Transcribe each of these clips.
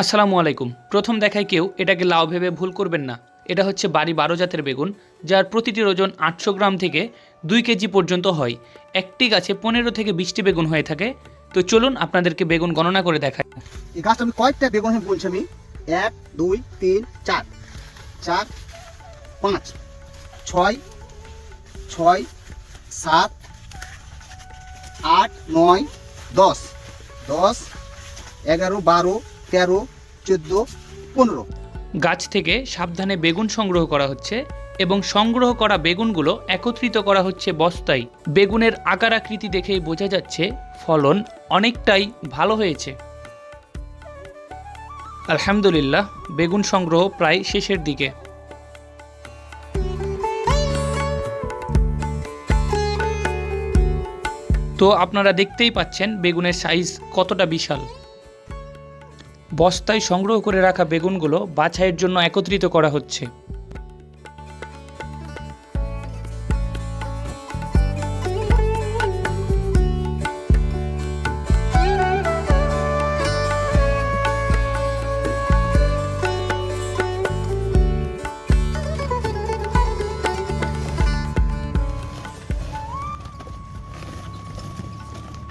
আসসালামু আলাইকুম। প্রথম দেখায় কেউ এটাকে লাউ ভেবে ভুল করবেন না। এটা হচ্ছে বাড়ি বারো জাতের বেগুন, যার প্রতিটির ওজন আটশো গ্রাম থেকে দুই কেজি পর্যন্ত হয়। একটি গাছে পনেরো থেকে বিশটি বেগুন হয়ে থাকে। তো চলুন আপনাদেরকে বেগুন গণনা করে দেখাই। এই গাছটা আমি কয়েকটা বেগুন বলছি আমি। এক, দুই, তিন, চার। চার, পাঁচ, ছয় ছয়, সাত, আট, নয়, দশ। দশ, এগারো, বারো তেরো, চোদ্দ, পনেরো। গাছ থেকে সাবধানে বেগুন সংগ্রহ করা হচ্ছে এবং সংগ্রহ করা বেগুনগুলো একত্রিত করা হচ্ছে বস্তায়। বেগুনের আকার আকৃতি দেখেই বোঝা যাচ্ছে ফলন অনেকটাই ভালো হয়েছে। আলহামদুলিল্লাহ, বেগুন সংগ্রহ প্রায় শেষের দিকে। তো আপনারা দেখতেই পাচ্ছেন বেগুনের সাইজ কতটা বিশাল। বস্তায় সংগ্রহ করে রাখা বেগুনগুলো বাছাইয়ের জন্য একত্রিত করা হচ্ছে।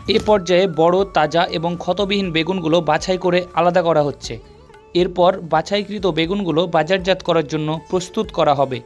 এ পর্যায়ে বড়, তাজা এবং ক্ষতবিহীন বেগুনগুলো বাছাই করে আলাদা করা হচ্ছে। এরপর বাছাইকৃত বেগুনগুলো বাজারজাত করার জন্য প্রস্তুত করা হবে।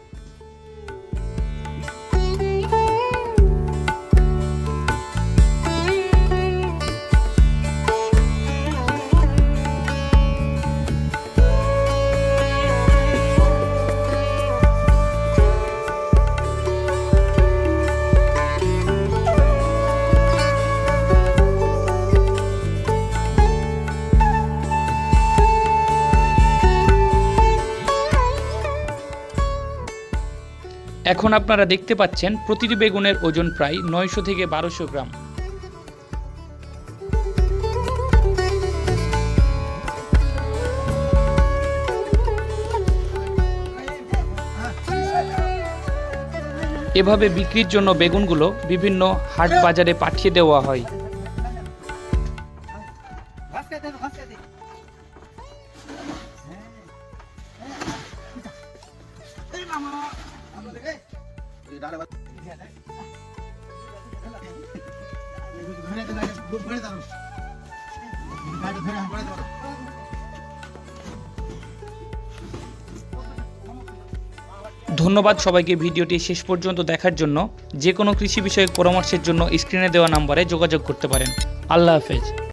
এখন আপনারা দেখতে পাচ্ছেন প্রতিটি বেগুনের ওজন প্রায় নয়শো থেকে বারোশো গ্রাম। এভাবে বিক্রির জন্য বেগুনগুলো বিভিন্ন হাট বাজারে পাঠিয়ে দেওয়া হয়। ধন্যবাদ সবাইকে ভিডিওটি শেষ পর্যন্ত দেখার জন্য। যে কোনো কৃষি বিষয়ক পরামর্শের জন্য স্ক্রিনে দেওয়া নাম্বারে যোগাযোগ করতে পারেন। আল্লাহ হাফেজ।